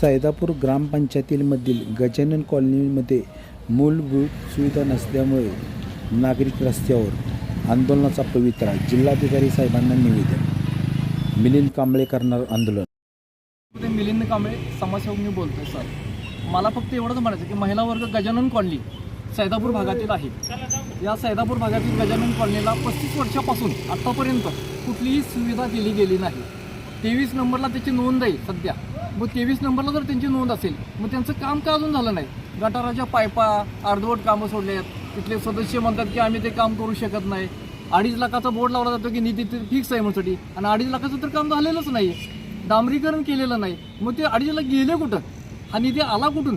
सैदापूर ग्रामपंचायतीमधील गजानन कॉलनीमध्ये मूलभूत सुविधा नसल्यामुळे नागरिक रस्त्यावर आंदोलनाचा पवित्रा जिल्हाधिकारी साहेबांना निवेदन. मिलिंद कांबळे करणार आंदोलन. मिलिंद कांबळे समाजसेवक मी बोलतोय सर. मला फक्त एवढंच म्हणायचं की महिला वर्ग गजानन कॉलनी सैदापूर भागातील आहे. या सैदापूर भागातील गजानन कॉलनीला पस्तीस वर्षापासून आत्तापर्यंत कुठलीही सुविधा दिली गेली नाही. तेवीस नंबरला त्याची नोंद आहे सध्या. मग तेवीस नंबरला जर त्यांची नोंद असेल मग त्यांचं काम का अजून झालं नाही? गटाराच्या पायपा अर्धवट कामं सोडले आहेत तिथले सदस्य म्हणतात की आम्ही ते काम करू शकत नाही. अडीच लाखाचा बोर्ड लावला जातो की निधी फिक्स आहे म्हणसाठी आणि अडीच लाखाचं तर काम झालेलंच नाही डांबरीकरण केलेलं नाही. मग ते अडीच लाख गेले कुठं? हा निधी आला कुठून?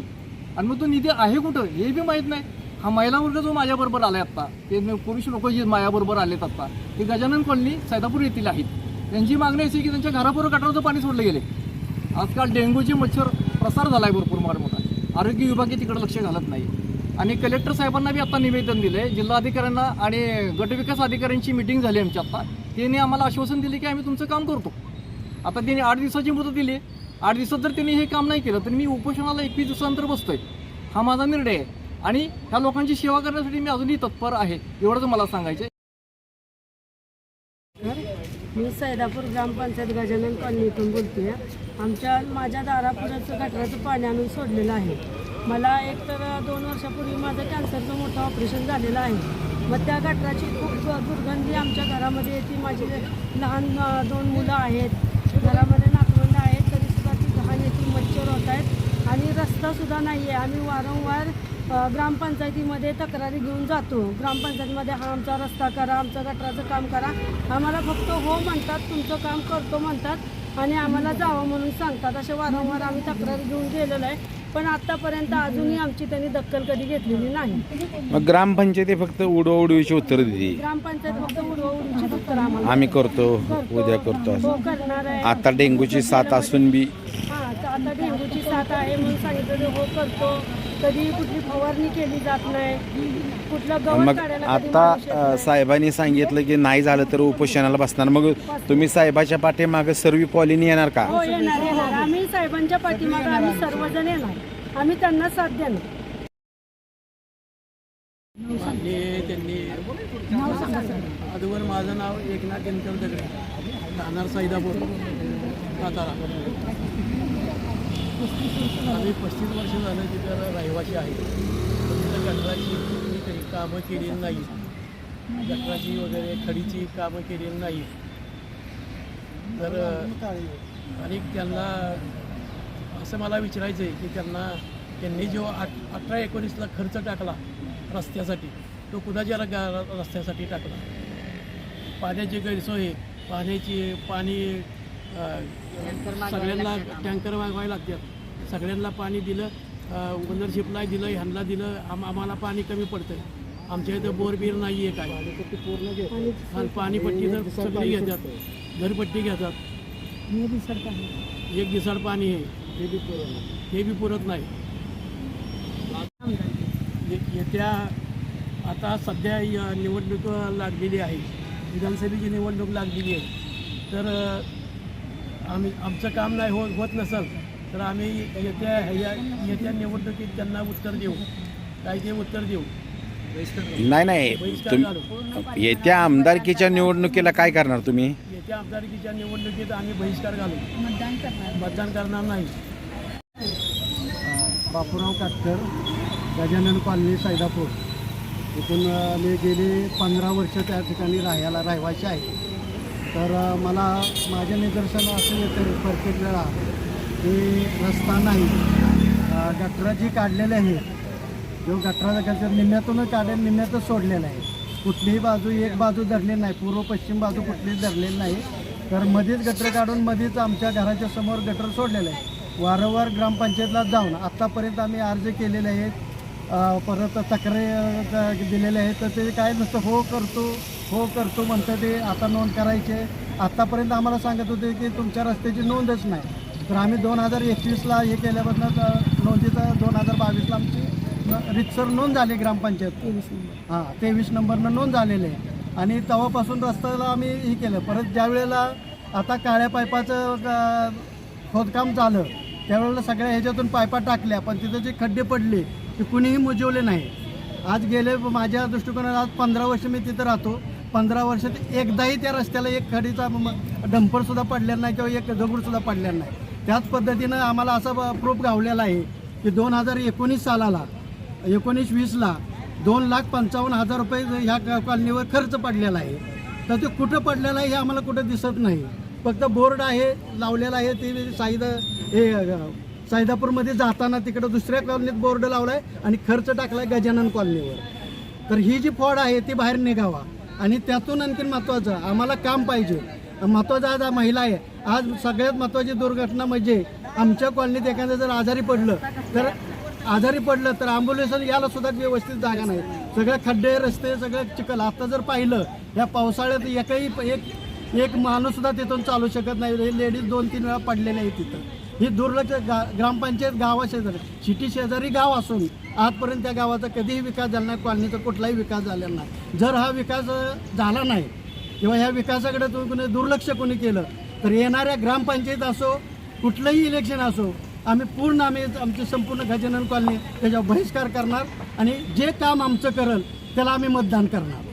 आणि मग तो निधी आहे कुठं? हे बी माहीत नाही. हा महिला वर्ग जो माझ्याबरोबर आलाय आत्ता ते पुरुष लोक जे माझ्याबरोबर आलेत आत्ता. ते गजानन कॉलनी सैदापूर येथील आहेत. त्यांची मागणी अशी की त्यांच्या घराबरोबर गटाराचं पाणी सोडलं गेले आजकाल डेंग्यूचे मच्छर प्रसार झाला आहे भरपूर मार मोठा आरोग्य विभाग तिकडे लक्ष घालत नाही. आणि कलेक्टर साहेबांना बी आता निवेदन दिलं आहे जिल्हाधिकाऱ्यांना आणि गटविकास अधिकाऱ्यांची मिटिंग झाली आमची आत्ता त्यांनी आम्हाला आश्वासन दिले की आम्ही तुमचं काम करतो. आता त्यांनी आठ दिवसाची मुदत दिली. आठ दिवसात जर त्यांनी हे काम नाही केलं तर मी उपोषणाला एकवीस दिवसानंतर बसतोय. हा माझा निर्णय आहे. आणि ह्या लोकांची सेवा करण्यासाठी मी अजूनही तत्पर आहे एवढंच मला सांगायचं आहे. मी सैदापूर ग्रामपंचायत गजानन कॉलनीतून बोलते आमच्या माझ्या दारापुराचं गटराचं पाणी आणून सोडलेलं आहे. मला एक तर दोन वर्षापूर्वी माझं कॅन्सरचं मोठं ऑपरेशन झालेलं आहे. मग त्या गटराची खूप दुर्गंधी आमच्या घरामध्ये येते. माझी लहान दोन मुलं आहेत. घरामध्ये नातवंड आहेत. तरीसुद्धा ती घाण येते. मच्छर होत आहेत. आणि रस्तासुद्धा नाही आहे आम्ही वारंवार ग्रामपंचायतीमध्ये तक्रारी घेऊन जातो. ग्रामपंचायतीमध्ये हा आमचा रस्ता करा आमचं गटराचं काम करा. आम्हाला फक्त हो म्हणतात तुमचं काम करतो म्हणतात आणि आम्हाला जावं म्हणून सांगतात. असे वारंवार आम्ही तक्रारी घेऊन गेलेलो आहे. पण आत्तापर्यंत अजूनही आमची त्यांनी दखल कधी घेतलेली नाही. मग ग्रामपंचायती फक्त उडवडवीची उत्तर दिली ग्रामपंचायत फक्त उडवडीची उत्तर आम्हाला आम्ही करतो. उद्या करतो हो करणार आहे. आता डेंग्यूची साथ असून बी आता डेंग्यूची साथ आहे म्हणून सांगितलं ते हो करतो. कधी कुठली फवारणी केली जात नाही. कुठलं गवत मग काढायला कधी आता माणूस येत अ, नाही. साहेबांनी सांगितलं की नाही झालं तर उपोषणाला बसणार. मग तुम्ही साहेबाच्या पाठीमागे सर्व कॉलनी येणार का? हो येणार येणार. आम्ही साहेबांच्या पाठीमागे आम्ही सर्वजण येणार. आम्ही त्यांना साथ देणार. आणि त्यांनी माझं नाव एकनाथ दिनकर दगडे. राहणार सैदापूर सातारा. आम्ही पस्तीस वर्ष झालं तिथं रहिवासी आहे. तिथं गटराची मी काही कामं केलेली नाही गटराची वगैरे खडीची कामं केलेली नाही तर आणि त्यांना असं मला विचारायचं आहे की त्यांना त्यांनी जो आठ अठरा एकोणीसला खर्च टाकला रस्त्यासाठी तो कुणाच्या रस्त्यासाठी टाकला? पाण्याची गैरसोय पाण्याची पाणी सगळ्यांना टँकर मागवायला लागतात. सगळ्यांना पाणी दिलं ओनरशिपला दिलं ह्यांना दिलं आम आम्हाला पाणी कमी पडतं आहे आमच्या इथं बोरबीर नाही आहे काय. पूर्ण आणि पाणीपट्टी तर सगळी घेतात घरपट्टी घेतात एक दिसाड पाणी आहे. हे बी पुरत नाही. येत्या आता सध्या निवडणूक लागलेली आहे. विधानसभेची निवडणूक लागलेली आहे. तर आम्ही आमचं काम नाही हो होत नसेल तर आम्ही येत्या ह्या येत्या निवडणुकीत त्यांना उत्तर देऊ. काय ते उत्तर देऊ. नाही नाही. बहिष्कार तुम घालू येत्या आमदारकीच्या निवडणुकीला काय करणार तुम्ही? येत्या आमदारकीच्या निवडणुकीत आम्ही बहिष्कार घालू. मतदान करणार. नाही. बापूराव काटकर गजानन कॉलनी सैदापूर इथून अ, मी गेली पंधरा वर्ष त्या ठिकाणी राहायला रहिवाशी आहे. तर मला माझ्या निदर्शनं असं येतं प्रत्येक वेळा की रस्ता नाही. गटरं जी काढलेले आहेत जो गटराचा गटर निम्म्यातूनच काढेल निम्म्यातच सोडलेला आहे. कुठलीही बाजू एक बाजू धरलेली नाही पूर्व पश्चिम बाजू कुठलीच धरलेली नाही. तर मध्येच गटर काढून मध्येच आमच्या घराच्या समोर गटर सोडलेलं आहे वारंवार ग्रामपंचायतला जाऊन आत्तापर्यंत आम्ही अर्ज केलेले आहेत. परत तक्रारी अ, दिलेले आहेत तर ते काय नुसतं हो करतो हो करतो म्हणतं ते आता नोंद करायचे. आत्तापर्यंत आम्हाला सांगत होते की तुमच्या रस्त्याची नोंदच नाही. तर आम्ही दोन हजार एकवीसला हे केल्यापासून नोंदीचं दोन हजार बावीसला आमची न- रितसर नोंद झाली ग्रामपंचायत. तेवीस नंबर. हां तेवीस नंबरनं नोंद झालेली आहे. आणि तेव्हापासून रस्त्याला आम्ही हे केलं. परत ज्या वेळेला आता काळ्या पाईपाचं अ, खोदकाम झालं त्यावेळेला सगळ्या ह्याच्यातून पायपा टाकल्या पण तिथं जे खड्डे पडले ते कुणीही मुजवले नाही. आज गेले माझ्या दृष्टिकोनात आज पंधरा वर्ष मी तिथं राहतो. पंधरा वर्षात एकदाही त्या रस्त्याला एक खडीचा डंपरसुद्धा पडलेला नाही किंवा एक दगडसुद्धा पडलेला नाही. त्याच पद्धतीनं आम्हाला असा प्रूफ गावलेला आहे की दोन हजार एकोणीस सालाला एकोणीस वीसला दोन लाख पंचावन्न हजार रुपये ह्या कॉलनीवर खर्च पडलेला आहे. तर ते कुठं पडलेलं आहे हे आम्हाला कुठं दिसत नाही. फक्त बोर्ड आहे लावलेला आहे ते साईद हे अ, साईदापूरमध्ये जाताना तिकडं दुसऱ्या कॉलनीत बोर्ड लावलाय आणि खर्च टाकलाय गजानन कॉलनीवर तर ही जी फॉड आहे ती बाहेर निघावा. आणि त्यातून आणखीन महत्त्वाचं आम्हाला काम पाहिजे. महत्त्वाचं आज महिला आहे. आज सगळ्यात महत्त्वाची दुर्घटना म्हणजे आमच्या कॉलनीत एखादं जर आजारी पडलं तर आजारी पडलं तर ॲम्ब्युलन्स याला सुद्धा व्यवस्थित जागा नाही. सगळं खड्डे रस्ते सगळं चिखल. आता जर पाहिलं या पावसाळ्यात एकही एक एक माणूससुद्धा तिथून चालू शकत नाही. लेडीज दोन तीन वेळा पडलेल्या आहेत तिथं. ही दुर्लक्ष गा ग्रामपंचायत गावा शेजारी सिटी शेजारी गाव असून आजपर्यंत त्या गावाचा कधीही विकास झाला नाही कॉलनीचा कुठलाही विकास झालेला नाही. जर हा विकास झाला नाही किंवा ह्या विकासाकडे तुम्ही कोणी दुर्लक्ष कोणी केलं तर येणाऱ्या ग्रामपंचायत असो कुठलंही इलेक्शन असो आम्ही पूर्ण आम्ही आमची संपूर्ण गजानन कॉलनी त्याच्यावर बहिष्कार करणार आणि जे काम आमचं करल त्याला आम्ही मतदान करणार.